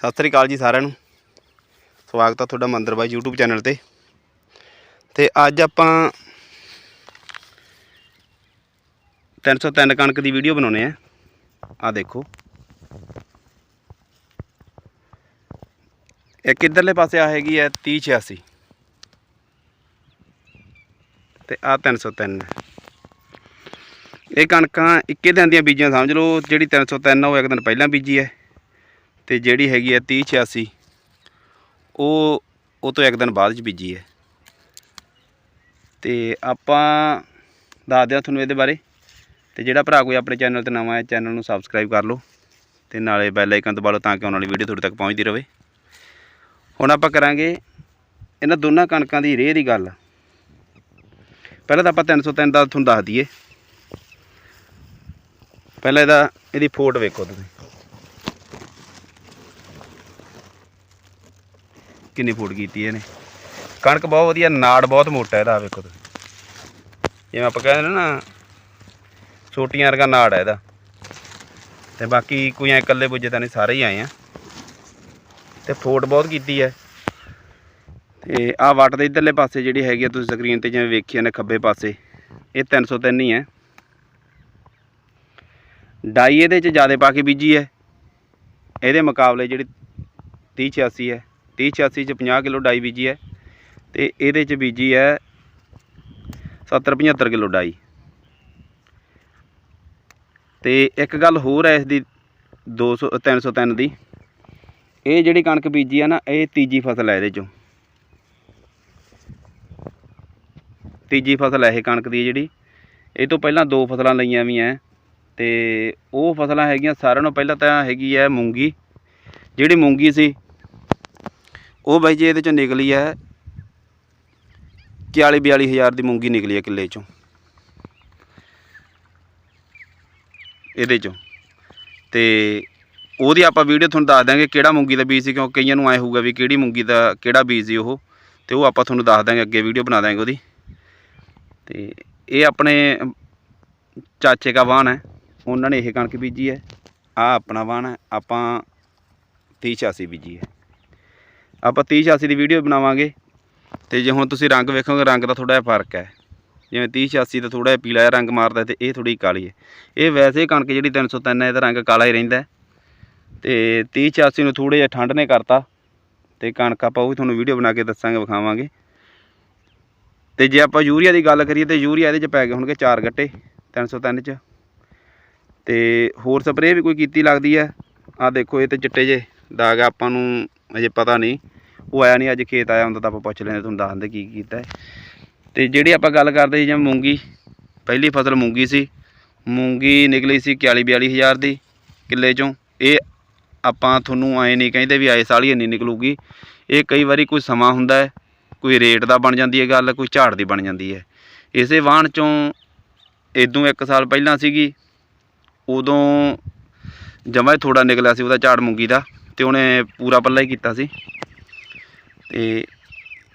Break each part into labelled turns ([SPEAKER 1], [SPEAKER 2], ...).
[SPEAKER 1] ਸਤਿ ਸ੍ਰੀ ਅਕਾਲ ਜੀ ਸਾਰਿਆਂ ਨੂੰ। ਸਵਾਗਤ ਆ ਤੁਹਾਡਾ ਮੰਦਰ ਬਾਈ YouTube ਚੈਨਲ ਤੇ। ਤੇ ਅੱਜ ਆਪਾਂ 303 ਕਣਕ ਦੀ ਵੀਡੀਓ ਬਣਾਉਨੇ ਆ। ਆ ਦੇਖੋ। ਇਹ ਕਿੱਧਰਲੇ ਪਾਸੇ ਆ ਹੈਗੀ ਹੈ 3086 ਤੇ ਆ 303 ਹੈ ਇਹ ਕਣਕਾਂ ਇੱਕੇ ਦਿਨ ਦੀਆਂ ਬੀਜੀਆਂ, ਸਮਝ ਲਓ, ਜਿਹੜੀ 303 ਆ, ਉਹ ਇੱਕ ਦਿਨ ਪਹਿਲਾਂ ਬੀਜੀ ਹੈ। ਤੇ ਜਿਹੜੀ ਹੈਗੀ ਹੈ 3086 ਉਹ ਉਹ ਤੋਂ ਇੱਕ ਦਿਨ ਬਾਅਦ ਚ ਬੀਜੀ ਹੈ। ਤੇ ਆਪਾਂ ਦੱਸ ਹਾਂ ਤੁਹਾਨੂੰ ਇਹਦੇ ਬਾਰੇ। ਤੇ ਜਿਹੜਾ ਭਰਾ ਕੋਈ ਆਪਣੇ ਚੈਨਲ ਤੇ ਨਵਾਂ ਹੈ, ਚੈਨਲ ਨੂੰ ਸਬਸਕ੍ਰਾਈਬ ਕਰ ਲਓ ਤੇ ਨਾਲੇ ਬੈਲ ਆਈਕਨ ਦਬਾ ਲਓ ਤਾਂ ਕਿ ਆਉਣ ਵਾਲੀ ਵੀਡੀਓ ਤੁਹਾਡੇ ਤੱਕ ਪਹੁੰਚਦੀ ਰਹੇ। ਹੁਣ ਆਪਾਂ ਕਰਾਂਗੇ ਇਹਨਾਂ ਦੋਨਾਂ ਕਣਕਾਂ ਦੀ ਰੇਹ ਦੀ ਗੱਲ। ਪਹਿਲਾਂ ਤਾਂ ਆਪਾਂ 303 ਦਾ ਤੁਹਾਨੂੰ ਦੱਸ ਦਈਏ। ਪਹਿਲਾਂ ਇਹਦਾ, ਇਹਦੀ ਫੋਟ ਵੇਖੋ ਤੁਸੀਂ। ਕਿੰਨੀ ਫੋਟ ਕੀਤੀ ਇਹਨੇ। ਕਣਕ ਬਹੁਤ ਵਧੀਆ, ਨਾੜ ਬਹੁਤ ਮੋਟਾ ਇਹਦਾ, ਆਹ ਵੇਖੋ ਤੁਸੀਂ। ਜਿਵੇਂ ਆਪਾਂ ਕਹਿੰਦੇ ਨੇ ਨਾ ਛੋਟੀਆਂ ਵਰਗਾ ਨਾੜ ਹੈ ਇਹਦਾ। ਤੇ ਬਾਕੀ ਕੋਈ ਐ ਇਕੱਲੇ ਪੁੱਜੇ ਤਾਂ ਨਹੀਂ, ਸਾਰੇ ਹੀ ਆਏ ਆ। ਤੇ ਫੋਟ ਬਹੁਤ ਕੀਤੀ ਹੈ ਤੇ ਆਹ ਵੱਟ ਦੇ ਇਧਰਲੇ ਪਾਸੇ ਜਿਹੜੀ ਹੈਗੀ ਆ, ਤੁਸੀਂ ਸਕਰੀਨ ਤੇ ਜਿਵੇਂ ਵੇਖੀ ਨੇ ਖੱਬੇ ਪਾਸੇ। ਇਹ 303 ਹੀ ਹੈ ਡਾਈ ਇਹਦੇ ਚ ਜ਼ਿਆਦਾ ਪਾ ਕੇ ਬੀਜੀ ਹੈ ਇਹਦੇ ਮੁਕਾਬਲੇ ਜਿਹੜੀ 3086 ਹੈ 3086 ਚ 50 ਕਿਲੋ ਡਾਈ ਬੀਜੀ ਹੈ ਤੇ ਇਹਦੇ ਚ ਬੀਜੀ ਹੈ 70 75 ਕਿਲੋ ਡਾਈ। ਤੇ ਇੱਕ ਗੱਲ ਹੋਰ ਹੈ ਇਸ ਦੀ 200 303 ਦੀ। ਇਹ ਜਿਹੜੀ ਕਣਕ ਬੀਜੀ ਆ ਨਾ, ਇਹ ਤੀਜੀ ਫਸਲ ਹੈ ਇਹਦੇ ਚੋਂ। ਤੀਜੀ ਫਸਲ ਹੈ ਇਹ ਕਣਕ ਦੀ ਜਿਹੜੀ। ਇਹ ਤੋਂ ਪਹਿਲਾਂ ਦੋ ਫਸਲਾਂ ਲਈਆਂ ਵੀ ਐ। ਤੇ ਉਹ ਫਸਲਾਂ ਹੈਗੀਆਂ, ਸਾਰਿਆਂ ਨਾਲੋਂ ਪਹਿਲਾਂ ਤਾਂ ਹੈਗੀ ਹੈ ਮੂੰਗੀ। ਜਿਹੜੀ ਮੂੰਗੀ ਸੀ ਉਹ ਬਾਈ ਜੀ ਇਹਦੇ ਚੋਂ ਨਿਕਲੀ ਹੈ 41 42 ਹਜ਼ਾਰ ਦੀ ਮੂੰਗੀ ਨਿਕਲੀ ਹੈ ਕਿੱਲੇ ਚੋਂ। ਇਹਦੇ ਚੋਂ। ਤੇ ਉਹਦੀ ਆਪਾਂ ਵੀਡੀਓ ਤੁਹਾਨੂੰ ਦੱਸ ਦਾਂਗੇ ਕਿਹੜਾ ਮੂੰਗੀ ਦਾ ਬੀਜ ਸੀ ਕਿਉਂਕਿ ਕਈਆਂ ਨੂੰ ਐ ਹੋਊਗਾ ਵੀ ਕਿਹੜੀ ਮੂੰਗੀ ਦਾ ਕਿਹੜਾ ਬੀਜ ਸੀ ਉਹ। ਤੇ ਉਹ ਆਪਾਂ ਤੁਹਾਨੂੰ ਦੱਸ ਦਾਂਗੇ ਅੱਗੇ ਵੀਡੀਓ ਬਣਾ ਦਾਂਗੇ ਉਹਦੀ। ਤੇ ਇਹ ਆਪਣੇ ਚਾਚੇ ਦਾ ਵਾਹਨ ਹੈ, ਉਹਨਾਂ ਨੇ ਇਹ ਕਣਕ ਬੀਜੀ ਹੈ। ਆ ਆਪਣਾ ਵਾਹਨ ਹੈ, ਆਪਾਂ 3086 ਬੀਜੀ ਹੈ। ਆਪਾਂ 3086 ਦੀ ਵੀਡੀਓ ਬਣਾਵਾਂਗੇ। ਤੇ ਜੇ ਹੁਣ ਤੁਸੀਂ ਰੰਗ ਵੇਖੋਗੇ, ਰੰਗ ਦਾ ਥੋੜਾ ਜਿਹਾ ਫ਼ਰਕ ਹੈ। ਜਿਵੇਂ 3086 ਦਾ ਥੋੜਾ ਜਿਹਾ ਪੀਲਾ ਜਿਹਾ ਰੰਗ ਮਾਰਦਾ ਤੇ ਇਹ ਥੋੜੀ ਕਾਲੀ ਹੈ। ਇਹ ਵੈਸੇ ਹੀ ਕਣਕ ਜਿਹੜੀ 303 ਹੈ, ਇਹਦਾ ਰੰਗ ਕਾਲਾ ਹੀ ਰਹਿੰਦਾ ਹੈ। ਤੇ 3086 ਨੂੰ ਥੋੜੇ ਜਿਹਾ ਠੰਡ ਨੇ ਕਰਤਾ। ਤੇ ਕਣਕ ਆਪਾਂ ਉਹ ਵੀ ਤੁਹਾਨੂੰ ਵੀਡੀਓ ਬਣਾ ਕੇ ਦੱਸਾਂਗੇ, ਵਿਖਾਵਾਂਗੇ। ਤੇ ਜੇ ਆਪਾਂ ਯੂਰੀਆ ਦੀ ਗੱਲ ਕਰੀਏ, ਤੇ ਯੂਰੀਆ ਇਹਦੇ ਚ ਪੈ ਗਏ ਹੋਣਗੇ 4 ਗੱਟੇ 303 ਚ। ਤੇ ਹੋਰ ਸਪਰੇਅ ਵੀ ਕੋਈ ਕੀਤੀ ਲੱਗਦੀ ਹੈ। ਆ ਦੇਖੋ, ਇਹ ਤੇ ਚਿੱਟੇ ਜੇ ਦਾਗ ਆਪਾਂ ਨੂੰ ਅਜੇ ਪਤਾ ਨਹੀਂ। ਉਹ ਆਇਆ ਨਹੀਂ ਅੱਜ ਖੇਤ ਆਇਆ ਹੁੰਦਾ ਤਾਂ ਆਪਾਂ ਪੁੱਛ ਲੈਂਦੇ, ਤੁਹਾਨੂੰ ਦੱਸ ਦਿੰਦੇ ਕੀ ਕੀਤਾ ਹੈ ਤੇ ਜਿਹੜੀ ਆਪਾਂ ਗੱਲ ਕਰਦੇ ਸੀ, ਜਿਵੇਂ ਮੂੰਗੀ, ਪਹਿਲੀ ਫਸਲ ਮੂੰਗੀ ਸੀ। ਮੂੰਗੀ ਨਿਕਲੀ ਸੀ 41 42 ਹਜ਼ਾਰ ਦੀ ਕਿੱਲੇ ਚੋਂ। ਇਹ ਆਪਾਂ ਤੁਹਾਨੂੰ ਐ ਨਹੀਂ ਕਹਿੰਦੇ ਵੀ ਆਏ ਸਾਲ ਹੀ ਇੰਨੀ ਨਿਕਲੂਗੀ। ਇਹ ਕਈ ਵਾਰੀ ਕੋਈ ਸਮਾਂ ਹੁੰਦਾ ਹੈ, ਕੋਈ ਰੇਟ ਦਾ ਬਣ ਜਾਂਦੀ ਹੈ ਗੱਲ, ਕੋਈ ਝਾੜ ਦੀ ਬਣ ਜਾਂਦੀ ਹੈ। ਇਸੇ ਵਾਹਣ ਚੋਂ ਇਦੋਂ ਇੱਕ ਸਾਲ ਪਹਿਲਾਂ ਸੀਗੀ, ਉਦੋਂ ਜਮਾ ਹੀ ਥੋੜਾ ਨਿਕਲਿਆ ਸੀ ਉਹਦਾ ਝਾੜ ਮੂੰਗੀ ਦਾ। ਤੇ ਉਹਨੇ ਪੂਰਾ ਪੱਲਾ ਹੀ ਕੀਤਾ ਸੀ। ਤੇ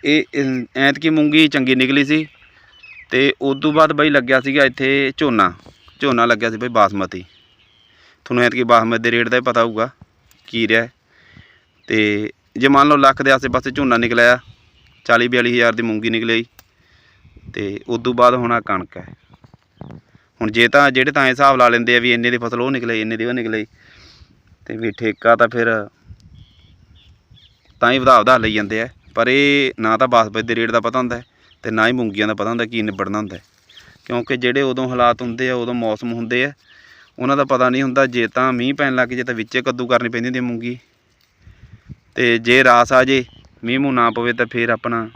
[SPEAKER 1] ਇਹ ਇਨ- ਐਤਕੀ ਮੂੰਗੀ ਚੰਗੀ ਨਿਕਲੀ ਸੀ ਤੇ ਉਸ ਤੋਂ ਬਾਅਦ ਬਈ ਲੱਗਿਆ ਸੀਗਾ ਇੱਥੇ ਝੋਨਾ। ਝੋਨਾ ਲੱਗਿਆ ਸੀ ਬਈ ਬਾਸਮਤੀ। ਤੁਹਾਨੂੰ ਐਤਕੀ ਬਾਸਮਤੀ ਦੇ ਰੇਟ ਦਾ ਹੀ ਪਤਾ ਹੋਊਗਾ ਕੀ ਰਿਹਾ। ਹੈ। ਤੇ ਜੇ ਮੰਨ ਲਓ ਲੱਖ ਦੇ ਆਸੇ-ਪਾਸੇ ਝੋਨਾ ਨਿਕਲਿਆ 40 42 ਹਜ਼ਾਰ ਦੀ ਮੂੰਗੀ ਨਿਕਲੀ ਤੇ ਉਸ ਤੋਂ ਬਾਅਦ ਹੁਣ ਆ ਕਣਕ ਹੈ। ਹੁਣ ਜੇ ਤਾਂ, ਜਿਹੜੇ ਤਾਂ ਇਹ ਹਿਸਾਬ ਲਾ ਲੈਂਦੇ ਆ ਵੀ ਇੰਨੇ ਦੀ ਫਸਲ ਉਹ ਨਿਕਲੇ, ਇੰਨੇ ਦੀ ਉਹ ਨਿਕਲੇ ਤੇ ਵੀ ਠੇਕਾ ਤਾਂ ਫਿਰ ਤਾਂ ਹੀ ਵਧਾ ਵਧਾ ਲਈ ਜਾਂਦੇ ਆ। ਪਰ ਇਹ ਨਾ ਤਾਂ ਬਾਸਮਤੀ ਦੇ ਰੇਟ ਦਾ ਪਤਾ ਹੁੰਦਾ ਹੈ ਤੇ ਨਾ ਹੀ ਮੂੰਗੀਆਂ ਦਾ ਪਤਾ ਹੁੰਦਾ ਕੀ ਨਿਬੜਨਾ ਹੁੰਦਾ ਕਿਉਂਕਿ ਜਿਹੜੇ ਉਦੋਂ ਹਾਲਾਤ ਹੁੰਦੇ ਆ, ਉਦੋਂ ਮੌਸਮ ਹੁੰਦੇ ਆ, ਉਹਨਾਂ ਦਾ ਪਤਾ ਨਹੀਂ ਹੁੰਦਾ। ਜੇ ਤਾਂ ਮੀਂਹ ਪੈਣ ਲੱਗ ਜੇ ਤਾਂ ਵਿੱਚੇ ਕੱਦੂ ਕਰਨੀ ਪੈਂਦੀ ਹੁੰਦੀ ਮੂੰਗੀ। ਤੇ ਜੇ ਰਾਸ ਆ ਜੇ, ਮੀਂਹ ਮੂੰਹ ਨਾ ਪਵੇ ਤਾਂ ਫਿਰ ਆਪਣਾ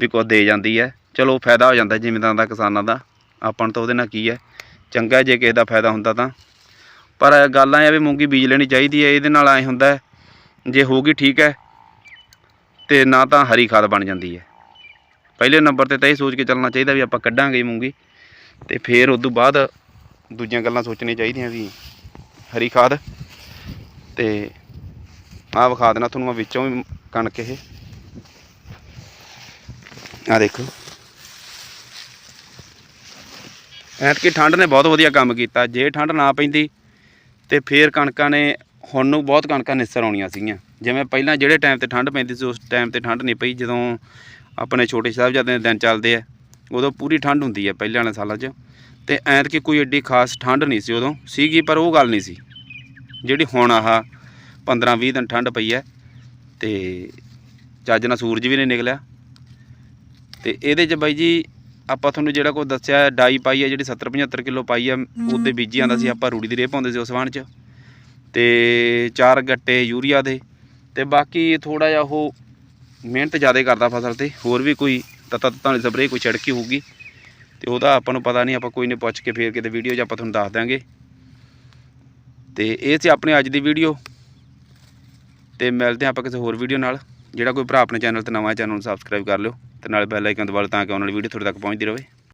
[SPEAKER 1] ਵੀ ਕੋ ਦੇ ਜਾਂਦੀ ਹੈ ਚਲੋ ਫਾਇਦਾ ਹੋ ਜਾਂਦਾ ਜ਼ਿਮੀਂਦਾਰਾਂ ਦਾ, ਕਿਸਾਨਾਂ ਦਾ। ਆਪਾਂ ਨੂੰ ਤਾਂ ਉਹਦੇ ਨਾਲ ਕੀ ਹੈ ਚੰਗਾ ਜੇ ਕਿਸੇ ਦਾ ਫਾਇਦਾ ਹੁੰਦਾ ਤਾਂ ਪਰ ਗੱਲ ਆ ਵੀ ਮੂੰਗੀ ਬੀਜ ਲੈਣੀ ਚਾਹੀਦੀ ਹੈ ਇਹਦੇ ਨਾਲ ਐ ਹੁੰਦਾ ਹੈ, ਜੇ ਹੋਊਗੀ ਠੀਕ ਹੈ ਤੇ ਨਾ ਤਾਂ ਹਰੀ ਖਾਦ ਬਣ ਜਾਂਦੀ ਹੈ। ਪਹਿਲੇ ਨੰਬਰ ਤੇ ਤਾਂ ਇਹ ਸੋਚ ਕੇ ਚੱਲਣਾ ਚਾਹੀਦਾ ਵੀ ਆਪਾਂ ਕੱਢਾਂਗੇ ਮੂੰਗੀ ਤੇ ਫਿਰ ਉਸ ਤੋਂ ਬਾਅਦ ਦੂਜੀਆਂ ਗੱਲਾਂ ਸੋਚਣੀਆਂ ਚਾਹੀਦੀਆਂ ਵੀ ਹਰੀ ਖਾਦ ਤੇ ਆਹ ਵਿਖਾ ਦੇਣਾ ਤੁਹਾਨੂੰ ਮੈਂ ਵਿੱਚੋਂ ਵੀ ਕਣਕ ਇਹ। ਆ ਦੇਖੋ। ਐਤਕੀ ਠੰਡ ਨੇ ਬਹੁਤ ਵਧੀਆ ਕੰਮ ਕੀਤਾ ਜੇ ਠੰਡ ਨਾ ਪੈਂਦੀ ਤੇ ਫੇਰ ਕਣਕਾਂ ਨੇ ਹੁਣ ਨੂੰ ਬਹੁਤ ਕਣਕਾਂ ਨਿਸਰ ਆਉਣੀਆਂ ਸੀਗੀਆਂ। ਜਿਵੇਂ ਪਹਿਲਾਂ ਜਿਹੜੇ ਟਾਈਮ ਤੇ ਠੰਡ ਪੈਂਦੀ ਸੀ, ਉਸ ਟਾਈਮ ਤੇ ਠੰਡ ਨਹੀਂ ਪਈ, ਜਦੋਂ ਆਪਣੇ ਛੋਟੇ ਸਾਹਿਬਜ਼ਾਦੇ ਦੇ ਦਿਨ ਚੱਲਦੇ ਆ, ਉਦੋਂ ਪੂਰੀ ਠੰਡ ਹੁੰਦੀ ਹੈ ਪਹਿਲਾਂ ਵਾਲੇ ਸਾਲਾਂ 'ਚ। ਤੇ ਐਤਕੀ ਕੋਈ ਏਡੀ ਖਾਸ ਠੰਡ ਨਹੀਂ ਸੀ ਉਦੋਂ, ਸੀਗੀ ਪਰ ਉਹ ਗੱਲ ਨਹੀਂ ਸੀ। ਜਿਹੜੀ ਹੁਣ ਆਹ 15 20 ਦਿਨ ਠੰਡ ਪਈ ਹੈ ਤੇ ਚੱਜ ਨਾਲ ਸੂਰਜ ਵੀ ਨਹੀਂ ਨਿਕਲਿਆ। ਤੇ ਇਹਦੇ 'ਚ ਬਾਈ ਜੀ ਆਪਾਂ ਤੁਹਾਨੂੰ ਜਿਹੜਾ ਕੋਈ ਦੱਸਿਆ ਡਾਈ ਪਾਈ ਹੈ ਜਿਹੜੀ 70 75 ਕਿਲੋ ਪਾਈ ਹੈ। ਉਹਦੇ ਬੀਜੀ ਆਂਦਾ ਸੀ ਆਪਾਂ ਰੂੜੀ ਦੀ ਰੇਹ ਪਾਉਂਦੇ ਸੀ ਉਸ ਵਾਣ 'ਚ। ਤੇ ਚਾਰ ਗੱਟੇ ਯੂਰੀਆ ਦੇ ਤੇ ਬਾਕੀ ਥੋੜਾ ਜਿਹਾ ਉਹ ਮਿਹਨਤ ਜ਼ਿਆਦਾ ਕਰਦਾ ਫਸਲ ਤੇ ਹੋਰ ਵੀ ਕੋਈ ਤੱਤਾ ਤੱਤਾਂ ਵਾਲੀ ਸਪਰੇਅ ਕੋਈ ਛਿੜਕੀ ਹੋਊਗੀ। ਤੇ ਉਹਦਾ ਆਪਾਂ ਨੂੰ ਪਤਾ ਨਹੀਂ ਆਪਾਂ ਕੋਈ ਨਹੀਂ ਪੁੱਛ ਕੇ ਫੇਰ ਕਿਤੇ ਵੀਡੀਓ 'ਚ ਆਪਾਂ ਤੁਹਾਨੂੰ ਦੱਸ ਦਾਂਗੇ ਤੇ ਇਹ ਸੀ ਆਪਣੀ ਅੱਜ ਦੀ ਵੀਡੀਓ। ਤੇ ਮਿਲਦੇ ਆਪਾਂ ਕਿਸੇ ਹੋਰ ਵੀਡੀਓ ਨਾਲ। ਜਿਹੜਾ ਕੋਈ ਭਰਾ ਆਪਣੇ ਚੈਨਲ ਤੇ ਨਵਾਂ ਚੈਨਲ ਨੂੰ ਸਬਸਕ੍ਰਾਈਬ ਕਰ ਲਿਓ। ਤੇ ਨਾਲ ਬੈਲ ਆਈਕਨ ਦਬਾ ਲਓ ਤਾਂ ਕਿ ਆਉਣ ਵਾਲੀ ਵੀਡੀਓ ਤੁਹਾਡੇ ਤੱਕ ਪਹੁੰਚਦੀ ਰਹੇ।